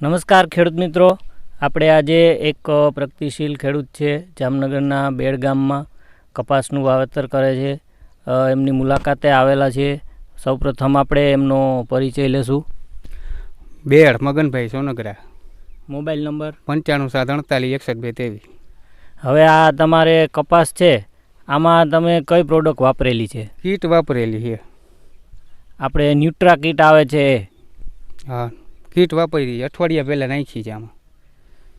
નમસ્કાર ખેડૂત મિત્રો. આપણે આજે એક પ્રગતિશીલ ખેડૂત છે જામનગરના બેડ ગામમાં કપાસનું વાવેતર કરે છે. એમની મુલાકાતે આવેલા છે. સૌપ્રથમ આપણે એમનો પરિચય લેશું. બેડ મગનભાઈ સોનગરા. Mobile number? પંચાણું સાત અડતાલીસ એકસઠ બે તેવી હવે આ તમારે કપાસ છે. આમાં તમે કઈ પ્રોડક્ટ વાપરેલી છે? કીટ વાપરેલી છે. આપણે ન્યુટ્રા કીટ આવે છે. હા. કીટ વાપરી અઠવાડિયા પહેલાં નાખી છે આમાં.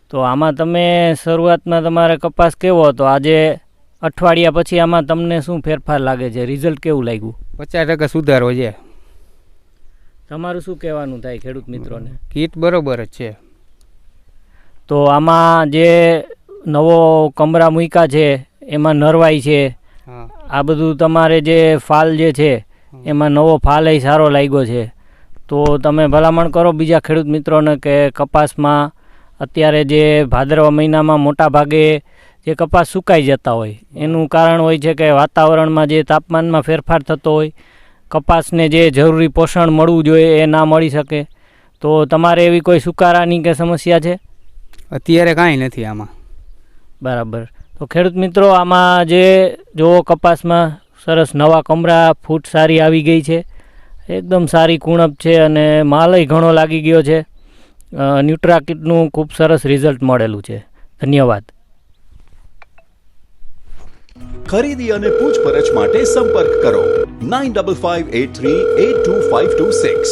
તો આમાં તમે શરૂઆતમાં તમારે કપાસ કેવો હતો? આજે અઠવાડિયા પછી આમાં તમને શું ફેરફાર લાગે છે? રિઝલ્ટ કેવું લાગ્યું? પચાસ ટકા સુધારો છે. તમારું શું કહેવાનું થાય ખેડૂત મિત્રોને? કીટ બરોબર જ છે. તો આમાં જે નવો કમરા મૂકા છે એમાં નરવાઈ છે આ બધું તમારે જે ફાલ જે છે એમાં નવો ફાલ એ સારો લાગ્યો છે. તો તમે ભલામણ કરો બીજા ખેડૂત મિત્રોને કે કપાસમાં અત્યારે જે ભાદરવા મહિનામાં મોટા ભાગે જે કપાસ સુકાઈ જતા હોય એનું કારણ હોય છે કે વાતાવરણમાં જે તાપમાનમાં ફેરફાર થતો હોય કપાસને જે જરૂરી પોષણ મળવું જોઈએ એ ના મળી શકે. તો તમારે એવી કોઈ સુકારાની કે સમસ્યા છે? અત્યારે કાંઈ નથી આમાં. બરાબર. તો ખેડૂત મિત્રો આમાં જે જો કપાસમાં સરસ નવા કમરા ફૂટ સારી આવી ગઈ છે. એકદમ સારી કુણપ છે અને માલય ઘણો લાગી ગયો છે. ન્યુટ્રાકીટનું ન્યુટ્રા કીટનું ખૂબ સરસ રિઝલ્ટ મળેલું છે. ધન્યવાદ. ખરીદી અને પૂછપરછ માટે સંપર્ક કરો. Nine double five eight three eight two five two six.